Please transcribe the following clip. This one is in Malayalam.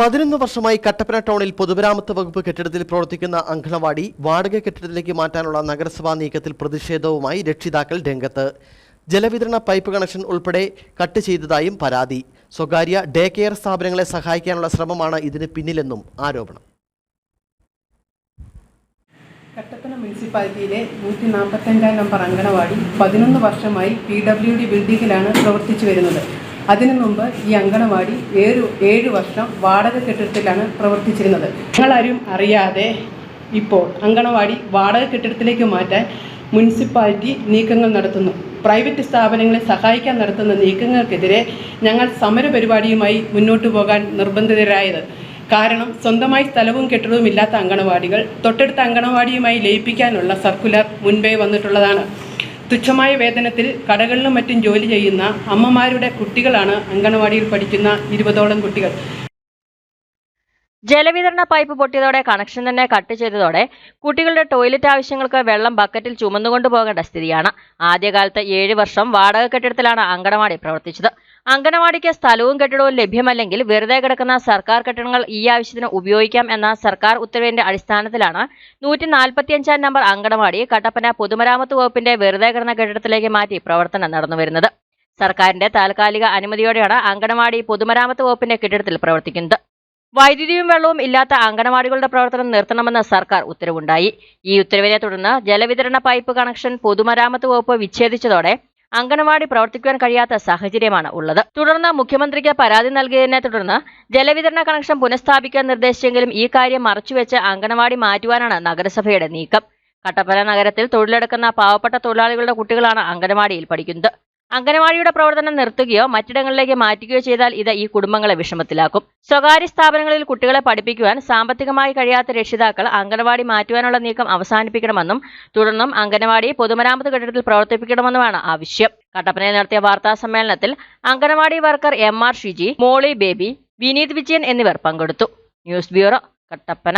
പതിനൊന്ന് വർഷമായി കട്ടപ്പന ടൗണിൽ പൊതുമരാമത്ത് വകുപ്പ് കെട്ടിടത്തിൽ പ്രവർത്തിക്കുന്ന അങ്കണവാടി വാടക കെട്ടിടത്തിലേക്ക് മാറ്റാനുള്ള നഗരസഭാ നീക്കത്തിൽ പ്രതിഷേധവുമായി രക്ഷിതാക്കൾ രംഗത്ത്. ജലവിതരണ പൈപ്പ് കണക്ഷൻ ഉൾപ്പെടെ കട്ട് ചെയ്തതായും പരാതി. സ്വകാര്യ ഡേ കെയർ സ്ഥാപനങ്ങളെ സഹായിക്കാനുള്ള ശ്രമമാണ് ഇതിന് പിന്നിലെന്നും ആരോപണം. കട്ടപ്പന മുനിസിപ്പാലിറ്റിയിലെ നൂറ്റി നാൽപ്പത്തഞ്ചാം നമ്പർ അങ്കണവാടി പതിനൊന്ന് വർഷമായി പി ഡബ്ല്യു ഡി ബിൽഡിങ്ങിലാണ് പ്രവർത്തിച്ചു വരുന്നത്. അതിനു മുമ്പ് ഈ അങ്കണവാടി ഏഴ് ഏഴ് വർഷം വാടക കെട്ടിടത്തിലാണ് പ്രവർത്തിച്ചിരുന്നത്. ഞങ്ങളാരും അറിയാതെ ഇപ്പോൾ അങ്കണവാടി വാടക കെട്ടിടത്തിലേക്ക് മാറ്റാൻ മുനിസിപ്പാലിറ്റി നീക്കങ്ങൾ നടത്തുന്നു. പ്രൈവറ്റ് സ്ഥാപനങ്ങളെ സഹായിക്കാൻ നടത്തുന്ന നീക്കങ്ങൾക്കെതിരെ ഞങ്ങൾ സമരപരിപാടിയുമായി മുന്നോട്ടു പോകാൻ നിർബന്ധിതരായത്. കാരണം സ്വന്തമായി സ്ഥലവും കെട്ടിടവും ഇല്ലാത്ത അങ്കണവാടികൾ തൊട്ടടുത്ത അങ്കണവാടിയുമായി ലയിപ്പിക്കാനുള്ള സർക്കുലർ മുൻപേ വന്നിട്ടുള്ളതാണ്. തുച്ഛമായ വേതനത്തിൽ കടകളിലും മറ്റും ജോലി ചെയ്യുന്ന അമ്മമാരുടെ കുട്ടികളാണ് അങ്കണവാടിയിൽ പഠിക്കുന്ന ഇരുപതോളം കുട്ടികൾ. ജലവിതരണ പൈപ്പ് പൊട്ടിയതോടെ കണക്ഷൻ തന്നെ കട്ട് ചെയ്തതോടെ കുട്ടികളുടെ ടോയ്ലറ്റ് ആവശ്യങ്ങൾക്ക് വെള്ളം ബക്കറ്റിൽ ചുമന്നുകൊണ്ട് പോകേണ്ട സ്ഥിതിയാണ്. ആദ്യകാലത്ത് ഏഴ് വർഷം വാടക കെട്ടിടത്തിലാണ് അങ്കണവാടി പ്രവർത്തിച്ചത്. അങ്കണവാടിക്ക് സ്ഥലവും കെട്ടിടവും ലഭ്യമല്ലെങ്കിൽ വെറുതെ കിടക്കുന്ന സർക്കാർ കെട്ടിടങ്ങൾ ഈ ആവശ്യത്തിന് ഉപയോഗിക്കാം എന്ന സർക്കാർ ഉത്തരവിന്റെ അടിസ്ഥാനത്തിലാണ് നൂറ്റി നാൽപ്പത്തിയഞ്ചാം നമ്പർ അങ്കണവാടി കട്ടപ്പന പൊതുമരാമത്ത് വകുപ്പിന്റെ വെറുതെ കിടന്ന കെട്ടിടത്തിലേക്ക് മാറ്റി പ്രവർത്തനം നടന്നുവരുന്നത് സർക്കാരിന്റെ താൽക്കാലിക അനുമതിയോടെയാണ് അങ്കണവാടി പൊതുമരാമത്ത് വകുപ്പിന്റെ കെട്ടിടത്തിൽ പ്രവർത്തിക്കുന്നത്. വൈദ്യുതിയും വെള്ളവും ഇല്ലാത്ത അങ്കണവാടികളുടെ പ്രവർത്തനം നിർത്തണമെന്ന് സർക്കാർ ഉത്തരവുണ്ടായി. ഈ ഉത്തരവിനെ തുടർന്ന് ജലവിതരണ പൈപ്പ് കണക്ഷൻ പൊതുമരാമത്ത് വകുപ്പ് വിച്ഛേദിച്ചതോടെ അങ്കണവാടി പ്രവർത്തിക്കുവാൻ കഴിയാത്ത സാഹചര്യമാണ് ഉള്ളത്. തുടർന്ന് മുഖ്യമന്ത്രിക്ക് പരാതി നൽകിയതിനെ തുടർന്ന് ജലവിതരണ കണക്ഷൻ പുനഃസ്ഥാപിക്കാൻ നിർദ്ദേശിച്ചെങ്കിലും ഈ കാര്യം മറച്ചുവെച്ച് അങ്കണവാടി മാറ്റുവാനാണ് നഗരസഭയുടെ നീക്കം. കട്ടപ്പന നഗരത്തിൽ തൊഴിലെടുക്കുന്ന പാവപ്പെട്ട തൊഴിലാളികളുടെ കുട്ടികളാണ് അങ്കണവാടിയിൽ പഠിക്കുന്നത്. അംഗനവാടിയുടെ പ്രവർത്തനം നിർത്തുകയോ മറ്റിടങ്ങളിലേക്ക് മാറ്റുകയോ ചെയ്താൽ ഇത് ഈ കുടുംബങ്ങളെ വിഷമത്തിലാക്കും. സ്വകാര്യ സ്ഥാപനങ്ങളിൽ കുട്ടികളെ പഠിപ്പിക്കുവാൻ സാമ്പത്തികമായി കഴിയാത്ത രക്ഷിതാക്കൾ അംഗനവാടി മാറ്റുവാനുള്ള നീക്കം അവസാനിപ്പിക്കണമെന്നും തുടർന്നും അംഗനവാടി പൊതുമരാമത്ത് കെട്ടിടത്തിൽ പ്രവർത്തിപ്പിക്കണമെന്നുമാണ് ആവശ്യം. കട്ടപ്പനയിൽ നടത്തിയ വാർത്താ സമ്മേളനത്തിൽ anganwadi worker M R Shiji Molly Baby Vineeth Vijayan എന്നിവർ പങ്കെടുത്തു. News bureau Kattappana.